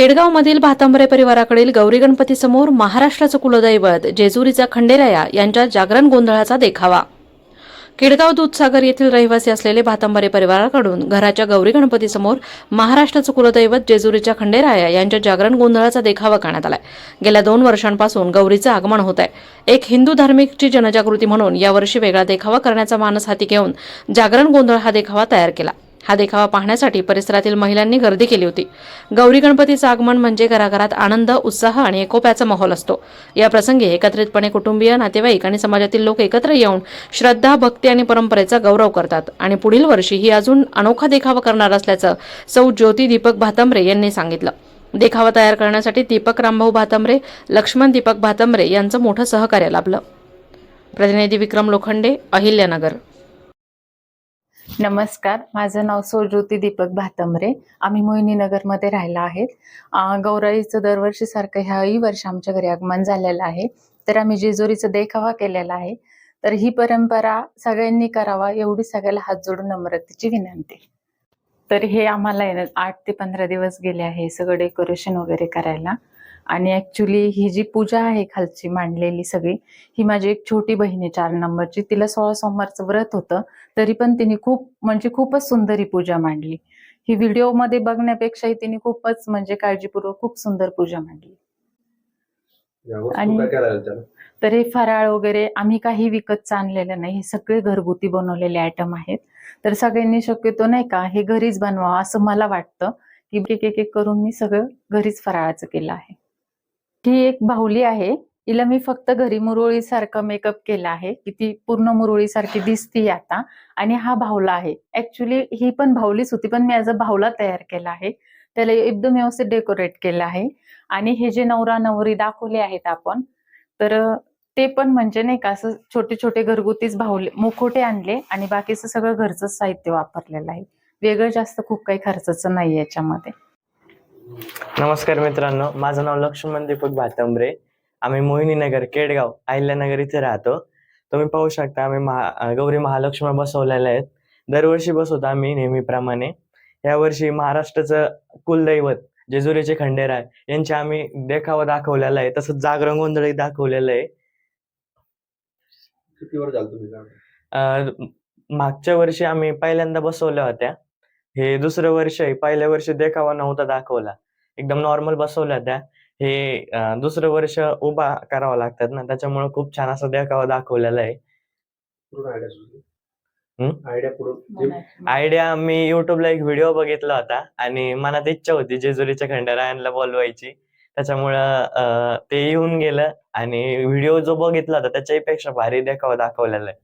केडगावमधील भातांबरे परिवाराकडील गौरी गणपतीसमोर महाराष्ट्राचं कुलदैवत जेजुरीचा खंडेराया यांच्या जागरण गोंधळाचा देखावा. केडगाव दूधसागर येथील रहिवासी असलेले भातांबरे परिवाराकडून घराच्या गौरी गणपतीसमोर महाराष्ट्राचं कुलदैवत जेजुरीच्या खंडेराया यांच्या जागरण गोंधळाचा देखावा करण्यात आलाय. गेल्या दोन वर्षांपासून गौरीचं आगमन होत आहे एक हिंदू धार्मिकची जनजागृती म्हणून यावर्षी वेगळा देखावा करण्याचा मानस हाती घेऊन जागरण गोंधळ हा देखावा तयार केला. हा देखावा पाहण्यासाठी परिसरातील महिलांनी गर्दी केली होती. गौरी गणपतीचं आगमन म्हणजे घराघरात आनंद उत्साह आणि एकोप्याचा माहोल असतो. या प्रसंगी एकत्रितपणे कुटुंबीय नातेवाईक आणि समाजातील लोक एकत्र येऊन श्रद्धा भक्ती आणि परंपरेचा गौरव करतात आणि पुढील वर्षी ही अजून अनोखा देखावा करणार असल्याचं सौ ज्योती दीपक भातंबरे यांनी सांगितलं. देखावा तयार करण्यासाठी दीपक रामभाऊ भातंबरे लक्ष्मण दीपक भातंबरे यांचं मोठं सहकार्य लाभलं. प्रतिनिधी विक्रम लोखंडे अहिल्यानगर. नमस्कार. माझं नाव सोज्योती दीपक भातंबरे. आम्ही मोहिनीनगरमध्ये राहिला आहेत. गौराईचं दरवर्षीसारखं ह्याही वर्ष आमच्या घरी आगमन झालेलं आहे. तर आम्ही जेजुरीचा देखावा केलेला आहे. तर ही परंपरा सगळ्यांनी करावा एवढी सगळ्याला हात जोडून नम्रतेची विनंती. तर हे आम्हाला आठ ते पंधरा दिवस गेले आहे सगळं डेकोरेशन वगैरे करायला. आणि ऍक्च्युली ही जी पूजा आहे खालची मांडलेली सगळी ही माझी एक छोटी बहीण आहे चार नंबरची तिला सोळा सोमवारचं व्रत होतं तरी पण तिने खूप म्हणजे खूपच सुंदर ही पूजा मांडली. ही व्हिडिओमध्ये बघण्यापेक्षाही तिने खूपच म्हणजे काळजीपूर्वक खूप सुंदर पूजा मांडली. आणि- तर हे फराळ वगैरे आम्ही काही विकतचं आणलेलं नाही हे सगळे घरगुती बनवलेले आयटम आहेत. तर सगळ्यांनी शक्यतो नाही का हे घरीच बनवा असं मला वाटतं की एक एक एक करून मी सगळं घरीच फराळाचं केलं आहे. ही एक बाहुली आहे. हिला मी फक्त घरी मुरळी सारखं मेकअप केला आहे. की ती पूर्ण मुरळी सारखी दिसती आता. आणि हा भावला आहे. ऍक्च्युली ही पण भावलीच होती पण मी ॲज अ भावला तयार केला आहे. त्याला एकदम व्यवस्थित डेकोरेट केलं आहे. आणि हे जे नवरा नवरी दाखवले आहेत आपण तर ते पण म्हणजे नाही का असं छोटे छोटे घरगुतीच भावले मुखोटे आणले आणि बाकीचं सगळं घरचं साहित्य वापरलेलं आहे. वेगळं जास्त खूप काही खर्चाचं नाही याच्यामध्ये. नमस्कार मित्रांनो माझं नाव लक्ष्मण दीपक भातंबरे आम्ही मोहिनीनगर केडगाव अहिल्यानगर इथे राहतो. तुम्ही पाहू शकता आम्ही महा गौरी महालक्ष्मी बसवलेल्या आहेत. दरवर्षी बसवतो आम्ही नेहमीप्रमाणे. यावर्षी महाराष्ट्राचं कुलदैवत जेजुरीचे खंडेराय यांचे आम्ही देखावा दाखवलेला आहे. तसंच जागरण गोंधळही दाखवलेलं आहे. किती वर झालं तुम्ही मागच्या वर्षी आम्ही पहिल्यांदा बसवल्या होत्या. हे दुसरं वर्ष आहे. पहिल्या वर्षी देखावा नव्हता दाखवला. एकदम नॉर्मल बसवल्या होत्या हे दुसरं वर्ष उभा करावं लागतात ना. त्याच्यामुळे खूप छान असा देखावा दाखवलेला आहे. आयडिया मी युट्यूबला एक व्हिडिओ बघितला होता. आणि मनात इच्छा होती जेजुरीच्या खंडेरायांना बोलवायची. त्याच्यामुळं ते येऊन गेलं. आणि व्हिडिओ जो बघितला होता त्याच्याही पेक्षा भारी देखावा दाखवलेला आहे.